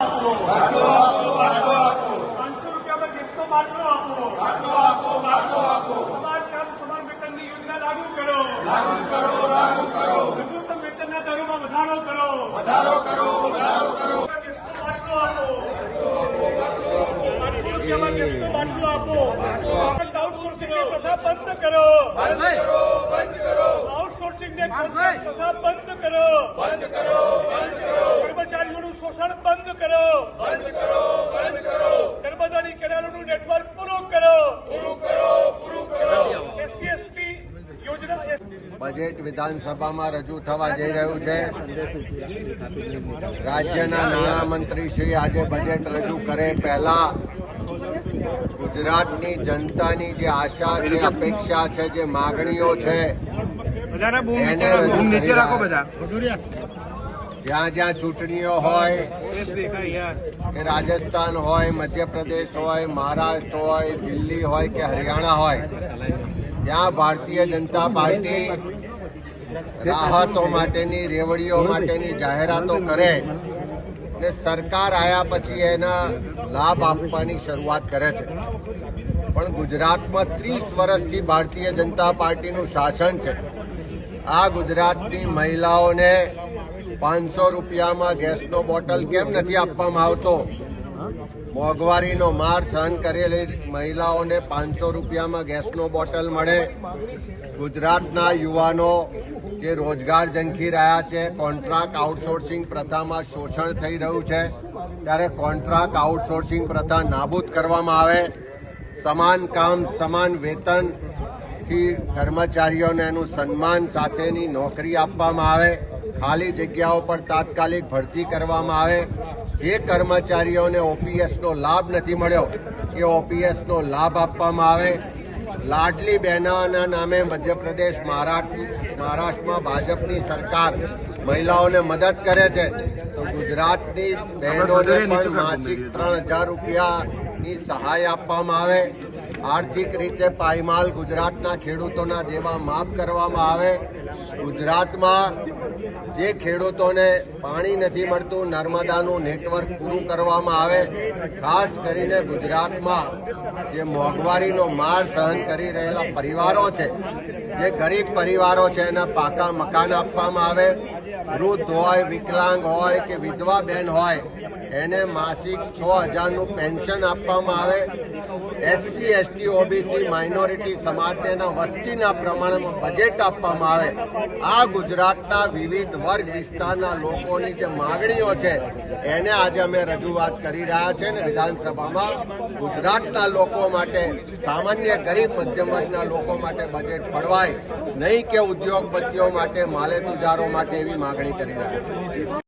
પાંચસો રૂપિયામાં ગેસનો બાટલો આપો સમાન કામ સમાન વેતનની યોજના લાગુ કરો લઘુત્તમ વેતનના દરોમાં વધારો કરો ગેસનો બાટલો આપો પાંચસો રૂપિયામાં ગેસનો બાટલો આપો આઉટસોર્સિંગની પ્રથા બંધ કરો આઉટસોર્સિંગની પ્રથા બંધ કરો. કર્મચારીઓનું શોષણ બંધ કરો. નર્મદાની કેનાલોનું નેટવર્ક પૂરું કરો. એસસી એસટી યોજના બજેટ વિધાનસભામાં રજૂ થવા જઈ રહ્યું છે. રાજ્યના નાણામંત્રી શ્રી આજે બજેટ રજૂ કરે પહેલા. ગુજરાતની જનતાની જે આશા છે અપેક્ષા છે જે માગણીઓ છે જ્યાં જ્યાં ચૂંટણીઓ હોય કે રાજસ્થાન હોય મધ્યપ્રદેશ હોય મહારાષ્ટ્ર હોય દિલ્હી હોય કે હરિયાણા હોય ત્યાં ભારતીય જનતા પાર્ટી રાહતો માટેની રેવડીઓ માટેની જાહેરાતો કરે ને સરકાર આવ્યા પછી એના લાભ આપવાની શરૂઆત કરે છે. પણ ગુજરાતમાં ત્રીસ વર્ષથી ભારતીય જનતા પાર્ટીનું શાસન છે. આ ગુજરાતની મહિલાઓને પાંચસો રૂપિયામાં ગેસનો બોટલ કેમ નથી આપવામાં આવતો? મોંઘવારીનો માર સહન કરેલી મહિલાઓને પાંચસો રૂપિયામાં ગેસનો બોટલ મળે. ગુજરાતના યુવાનો જે રોજગાર ઝંખી રહ્યા છે, કોન્ટ્રાક્ટ આઉટસોર્સિંગ પ્રથામાં શોષણ થઈ રહ્યું છે, ત્યારે કોન્ટ્રાક્ટ આઉટસોર્સિંગ પ્રથા નાબૂદ કરવામાં આવે. સમાન કામ, સમાન વેતન થી કર્મચારીઓને એનું સન્માન સાથેની નોકરી આપવામાં આવે ખાલી જગ્યાઓ પર તાત્કાલિક ભરતી કરવામાં આવે. જે કર્મચારીઓને ઓપીએસનો લાભ નથી મળ્યો એ ઓપીએસનો લાભ આપવામાં આવે. લાડલી બહેનોના નામે મધ્યપ્રદેશ મહારાષ્ટ્ર મહારાષ્ટ્રમાં ભાજપની સરકાર મહિલાઓને મદદ કરે છે. તો ગુજરાતની બહેનોને પણ માસિક ત્રણ હજાર રૂપિયાની સહાય આપવામાં આવે. આર્થિક રીતે પાયમાલ ગુજરાતના ખેડૂતોના દેવા માફ કરવામાં આવે. ગુજરાતમાં જે ખેડૂતોને પાણી નથી મળતું, નર્મદાનું નેટવર્ક પૂરું કરવામાં આવે. ખાસ કરીને ગુજરાતમાં જે મોંઘવારીનો માર સહન કરી રહેલા પરિવારો છે, જે ગરીબ પરિવારો છે, એના પાકા મકાન આપવામાં આવે. વૃદ્ધ હોય, વિકલાંગ હોય કે વિધવા બેન હોય એને માસિક છ હજારનું પેન્શન આપવામાં આવે. એસસી, એસટી, ઓબીસી, માઇનોરિટી સમાજને એના વસ્તીના પ્રમાણમાં બજેટ આપવામાં આવે. આ ગુજરાતના વિવિધ વર્ગ વિસ્તારના લોકોની જે માગણીઓ છે, એને આજે અમે રજૂઆત કરી રહ્યા છે ને વિધાનસભામાં. ગુજરાતના લોકો માટે, સામાન્ય ગરીબ મધ્યમ વર્ગના લોકો માટે બજેટ ફળવાય નહીં કે ઉદ્યોગપતિઓ માટે માલેતુજારો માટે એવી માગણી કરી રહ્યા છે.